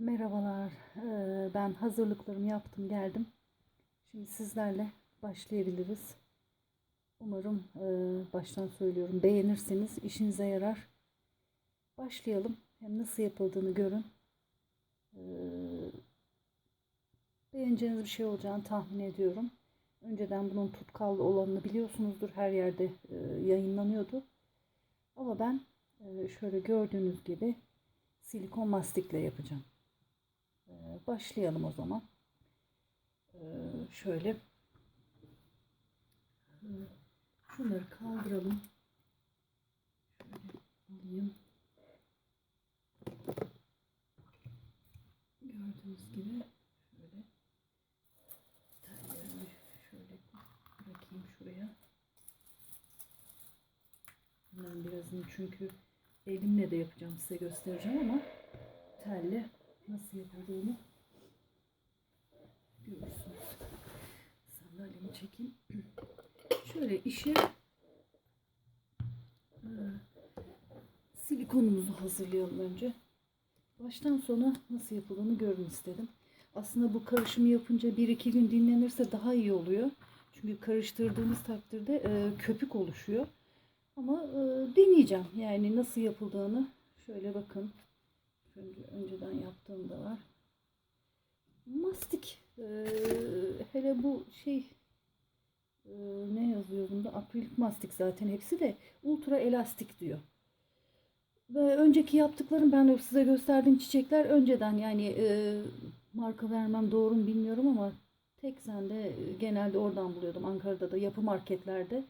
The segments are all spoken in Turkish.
Merhabalar. Ee, Ben hazırlıklarımı yaptım, geldim. Şimdi sizlerle başlayabiliriz. Umarım e, baştan söylüyorum beğenirseniz işinize yarar. Başlayalım. Hem nasıl yapıldığını görün. Ee, Beğeneceğiniz bir şey olacağını tahmin ediyorum. Önceden bunun tutkallı olanını biliyorsunuzdur. Her yerde e, yayınlanıyordu. Ama ben e, şöyle gördüğünüz gibi silikon mastikle yapacağım. Başlayalım o zaman. Ee, Şöyle şunları kaldıralım. Şöyle alayım. Gördüğünüz gibi şöyle tellerimi şöyle bırakayım şuraya. Ben birazını çünkü elimle de yapacağım size göstereceğim ama telle nasıl yapıldığını görürsünüz. Sandalyemi çekeyim. Şöyle işe e, silikonumuzu hazırlayalım önce. Baştan sona nasıl yapıldığını görün istedim. Aslında bu karışımı yapınca 1-2 gün dinlenirse daha iyi oluyor. Çünkü karıştırdığınız takdirde e, köpük oluşuyor. Ama e, deneyeceğim yani nasıl yapıldığını. Şöyle bakın. Önce, önceden yaptığım da var. Mastik. E, hele bu şey e, ne yazıyor bunda? Akrilik mastik zaten hepsi de ultra elastik diyor. Ve önceki yaptıklarım ben size gösterdiğim çiçekler önceden yani e, marka vermem doğru mu bilmiyorum ama tek sende genelde oradan buluyordum Ankara'da da yapı marketlerde.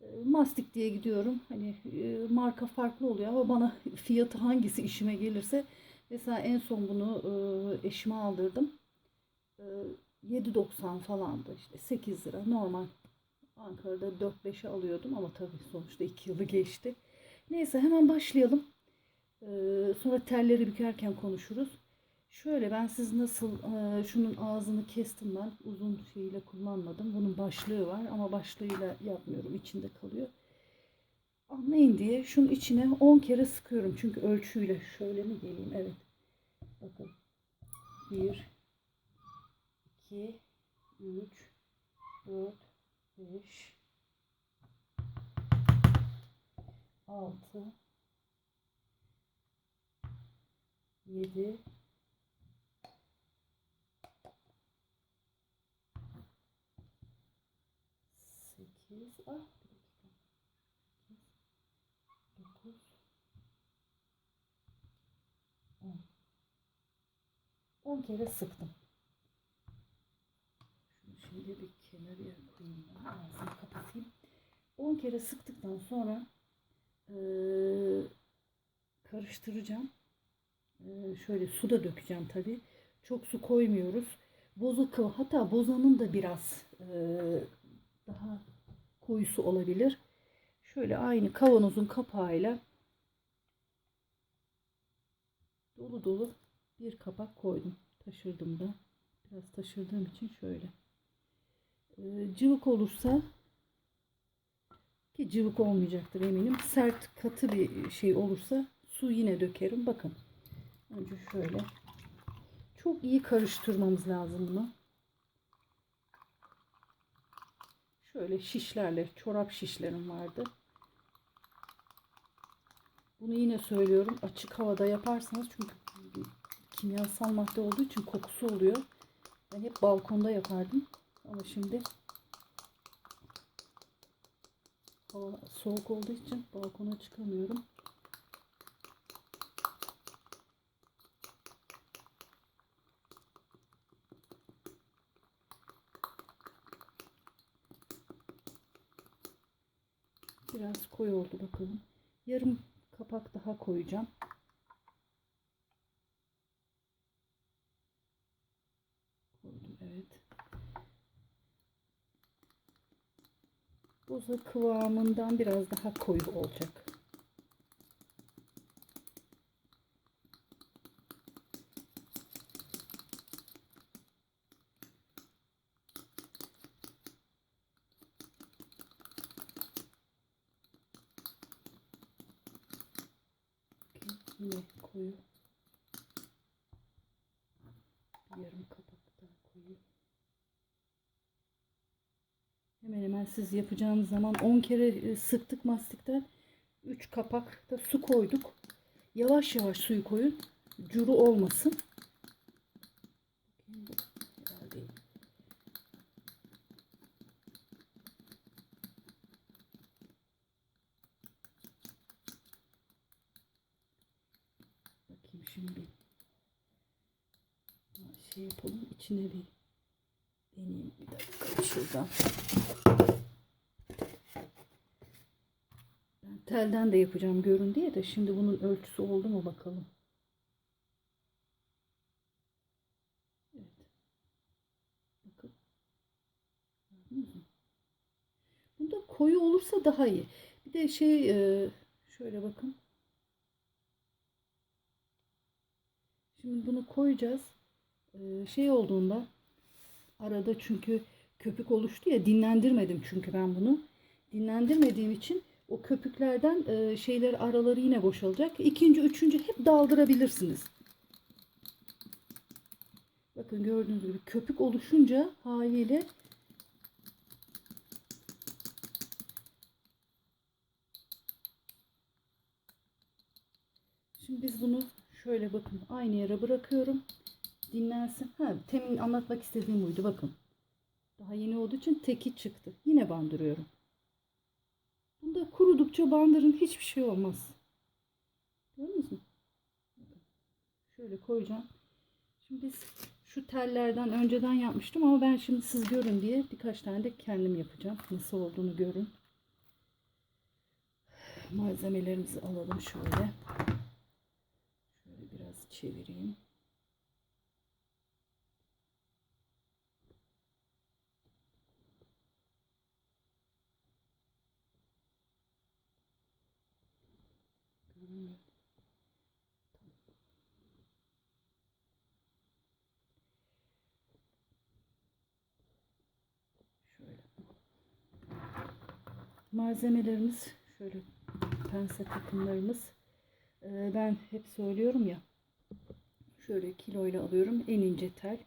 E, Mastik diye gidiyorum. Hani e, marka farklı oluyor ama bana fiyatı hangisi işime gelirse mesela en son bunu e, eşime aldırdım. E, 7.90 falandı işte 8 lira normal. Ankara'da 4-5'e alıyordum ama tabii sonuçta 2 yılı geçti. Neyse hemen başlayalım. Ee, sonra telleri bükerken konuşuruz. Şöyle ben siz nasıl e, şunun ağzını kestim ben uzun şeyiyle kullanmadım. Bunun başlığı var ama başlığıyla yapmıyorum içinde kalıyor. Anlayın diye şunun içine 10 kere sıkıyorum. Çünkü ölçüyle şöyle mi geleyim? Evet. Bakın. 1 2 3 4 5 6 7 8 ah bir dakika 9 10 10 kere sıktım. Şimdi bir kenarıya koyayım. ben, Ağzını kapatayım. 10 kere sıktıktan sonra eee, karıştıracağım. Eee, şöyle su da dökeceğim tabi. Çok su koymuyoruz. Boza kıv hatta bozanın da biraz eee, daha koyusu olabilir. Şöyle aynı kavanozun kapağıyla dolu dolu bir kapak koydum. Taşırdım da. Biraz taşırdığım için şöyle. Eee, cıvık olursa ki cıvık olmayacaktır eminim. Sert katı bir şey olursa su yine dökerim. Bakın. Önce şöyle. Çok iyi karıştırmamız lazım bunu. Şöyle şişlerle, çorap şişlerim vardı. Bunu yine söylüyorum. Açık havada yaparsanız çünkü kimyasal madde olduğu için kokusu oluyor. Ben hep balkonda yapardım. Ama şimdi hava soğuk olduğu için balkona çıkamıyorum. Biraz koyu oldu bakalım. Yarım kapak daha koyacağım. Koydum evet. Boza kıvamından biraz daha koyu olacak. Yine koyu. Yarım kapak daha koyayım. Hemen hemen siz yapacağınız zaman 10 kere e, sıktık mastikten 3 kapak da su koyduk. Yavaş yavaş suyu koyun. Curu olmasın. Bakayım şimdi şey yapalım. içine bir deneyeyim. Bir dakika şuradan. Ben telden de yapacağım görün diye de şimdi bunun ölçüsü oldu mu bakalım. Evet. Bakın. Bunda koyu olursa daha iyi. Bir de şey e, şöyle bakın. Şimdi bunu koyacağız. Ee, şey olduğunda arada çünkü köpük oluştu ya dinlendirmedim çünkü ben bunu. Dinlendirmediğim için o köpüklerden e, şeyleri araları yine boşalacak. İkinci, üçüncü hep daldırabilirsiniz. Bakın gördüğünüz gibi köpük oluşunca haliyle Şimdi biz bunu şöyle bakın aynı yere bırakıyorum. Dinlensin. Ha, temin anlatmak istediğim buydu bakın. Daha yeni olduğu için teki çıktı. Yine bandırıyorum. Bunda kurudukça bandırın hiçbir şey olmaz. Mü? Bakın. Şöyle koyacağım. Şimdi biz şu tellerden önceden yapmıştım ama ben şimdi siz görün diye birkaç tane de kendim yapacağım. Nasıl olduğunu görün. Malzemelerimizi alalım şöyle. Şöyle biraz çevireyim. Şöyle. Malzemelerimiz şöyle pense takımlarımız. Ee, ben hep söylüyorum ya. Şöyle kiloyla alıyorum. En ince tel.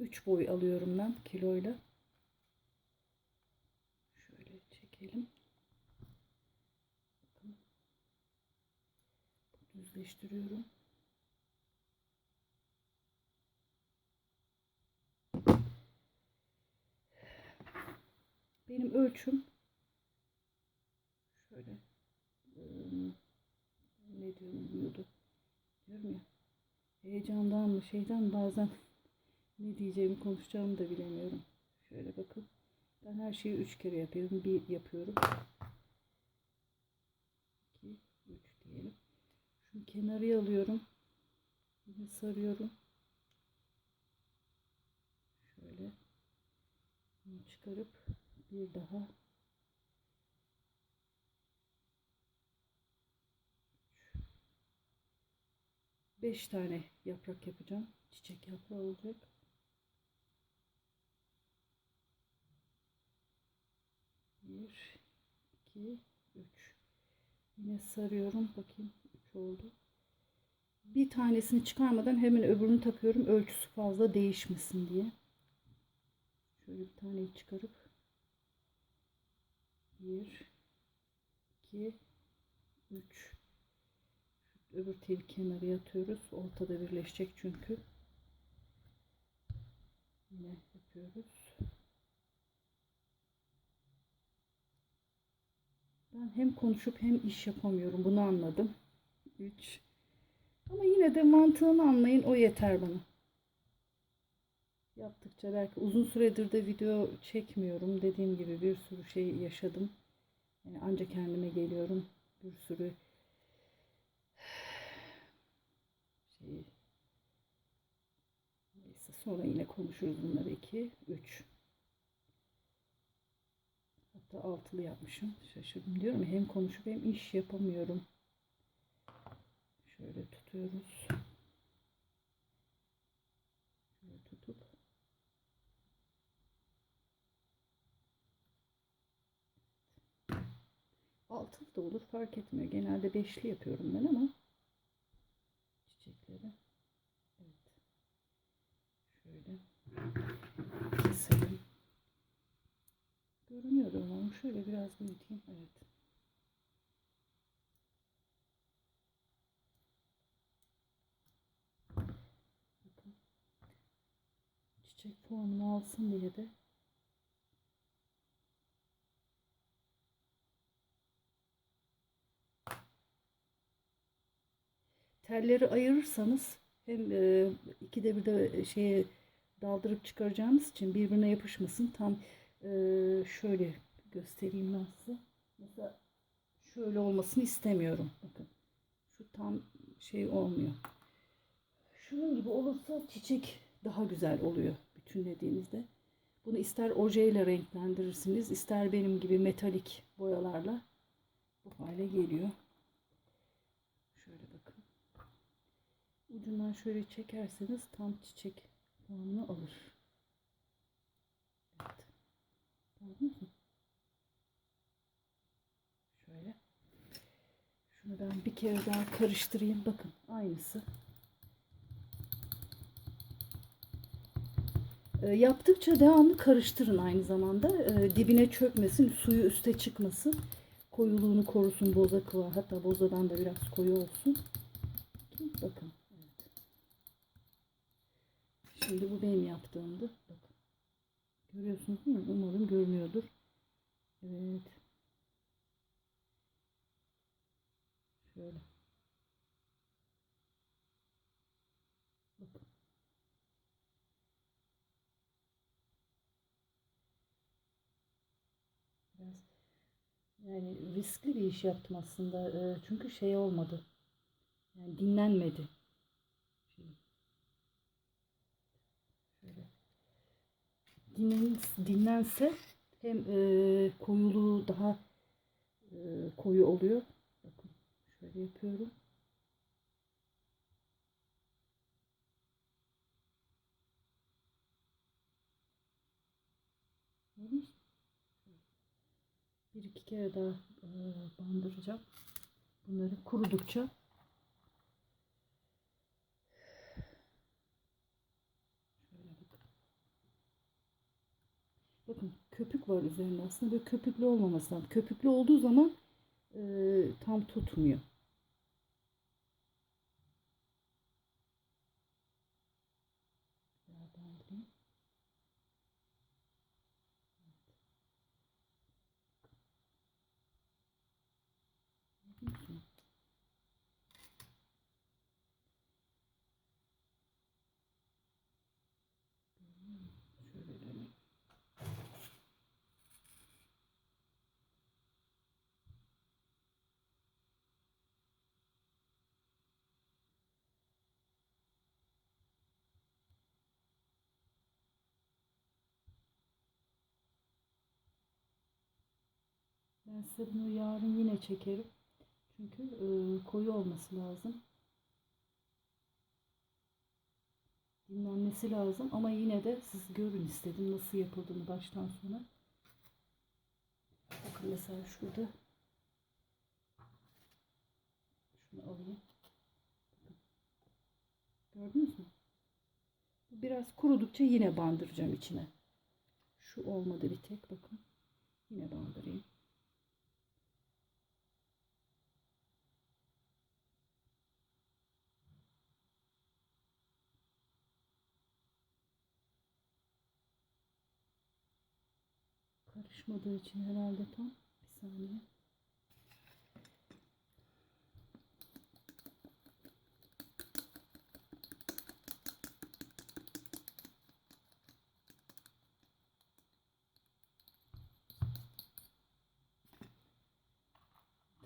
3 boy alıyorum ben kiloyla. Şöyle çekelim. Bakın. Düzleştiriyorum. Benim ölçüm şöyle ıı, ne diyordu diyorum ya heyecandan mı şeyden bazen ne diyeceğimi konuşacağımı da bilemiyorum. Şöyle bakın. Ben her şeyi üç kere yapıyorum. Bir yapıyorum. İki, üç diyelim. Şunu kenarıya alıyorum. Yine sarıyorum. Şöyle. Bunu çıkarıp bir daha 5 tane yaprak yapacağım. Çiçek yaprağı olacak. Bir, iki, üç. Yine sarıyorum. Bakayım. Oldu. Bir tanesini çıkarmadan hemen öbürünü takıyorum. Ölçüsü fazla değişmesin diye. Şöyle bir taneyi çıkarıp bir, iki, üç. Öbür teli kenara yatıyoruz. Ortada birleşecek çünkü. Yine yapıyoruz. Ben hem konuşup hem iş yapamıyorum. Bunu anladım. 3 Ama yine de mantığını anlayın. O yeter bana. Yaptıkça belki uzun süredir de video çekmiyorum. Dediğim gibi bir sürü şey yaşadım. Yani ancak kendime geliyorum. Bir sürü şey neyse sonra yine konuşuruz bunları 2 3 hatta altılı yapmışım şaşırdım diyorum hem konuşup hem iş yapamıyorum şöyle tutuyoruz şöyle tutup altılı da olur fark etmiyor genelde beşli yapıyorum ben ama çiçekleri. Evet. Şöyle keselim. Görünüyordu ama şöyle biraz büyüteyim. Evet. Çiçek formunu alsın diye de telleri ayırırsanız hem e, ikide bir de şeye daldırıp çıkaracağınız için birbirine yapışmasın. Tam e, şöyle göstereyim ben size. Mesela şöyle olmasını istemiyorum. Bakın şu tam şey olmuyor. Şunun gibi olursa çiçek daha güzel oluyor bütünlediğinizde. Bunu ister ojeyle renklendirirsiniz, ister benim gibi metalik boyalarla bu hale geliyor. Şöyle bakın. Ucundan şöyle çekerseniz tam çiçek formunu alır. Evet. Gördünüz mü? Şöyle. Şunu ben bir kere daha karıştırayım. Bakın aynısı. Yaptıkça devamlı karıştırın aynı zamanda. E, dibine çökmesin, suyu üste çıkmasın. Koyuluğunu korusun, boza kıvar. Hatta bozadan da biraz koyu olsun. Bakın. Evet. Şimdi bu benim yaptığımdı. Bakın. Görüyorsunuz değil mi? Umarım görünüyordur. Evet. Şöyle. Bakın. Biraz yani riskli bir iş yaptım aslında. Ee, çünkü şey olmadı. Yani dinlenmedi. Dinlen, dinlense hem e, koyuluğu daha e, koyu oluyor. Bakın şöyle yapıyorum. Gördünüz mü? Bir iki kere daha e, bandıracağım. Bunları kurudukça. Bakın köpük var üzerinde aslında böyle köpüklü olmaması lazım. Köpüklü olduğu zaman e, tam tutmuyor. Biraz bandırayım. Görüyor musun? Şöyle döneyim. Ben size bunu yarın yine çekerim. Çünkü e, koyu olması lazım. Dinlenmesi lazım ama yine de siz görün istedim nasıl yapıldığını baştan sona. Bakın mesela şurada şunu alayım. Gördünüz mü? Biraz kurudukça yine bandıracağım içine. Şu olmadı bir tek bakın. Yine bandırayım. Karışmadığı için herhalde tam bir saniye.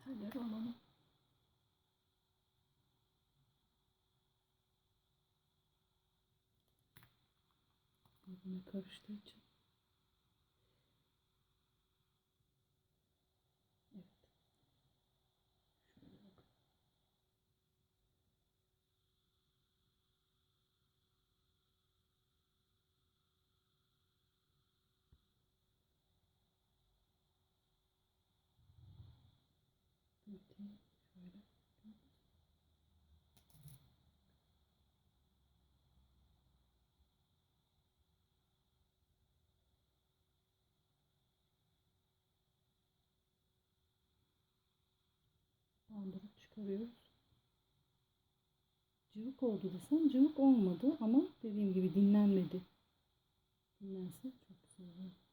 Telleri alalım. Birbirine karıştığı için. Bakayım çıkarıyoruz. Cıvık oldu desem cıvık olmadı ama dediğim gibi dinlenmedi. Dinlense çok güzel olur.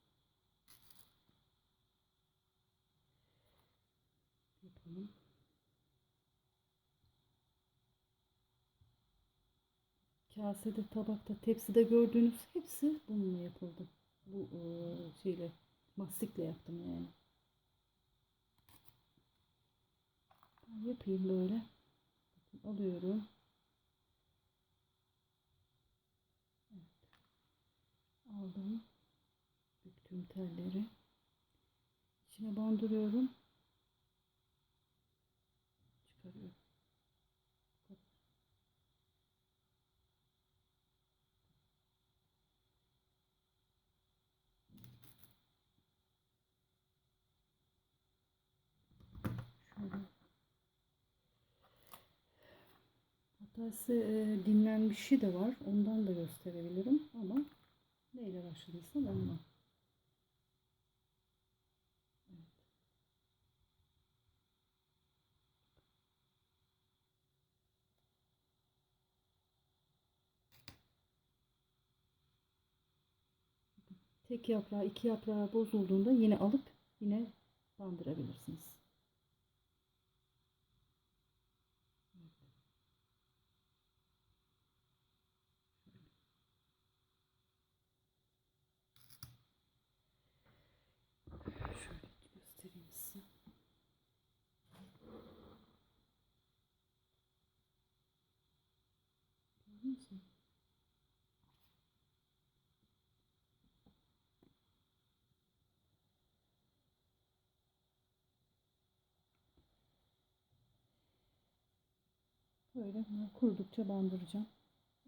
Kasede, tabakta, tepside gördüğünüz hepsi bununla yapıldı. Bu eee, şeyle, mastikle yaptım yani. Yapayım böyle. Alıyorum. Evet. Aldım. Büktüm telleri. İçine bandırıyorum. Çıkarıyorum. Şöyle. Size e, dinlenmişi de var. Ondan da gösterebilirim ama neyle başladıysam onunla. Tek yaprağı, iki yaprağı bozulduğunda yine alıp yine bandırabilirsiniz. Böyle kurudukça bandıracağım.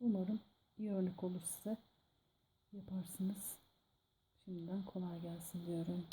Umarım iyi örnek olur size. Yaparsınız. Şimdiden kolay gelsin diyorum.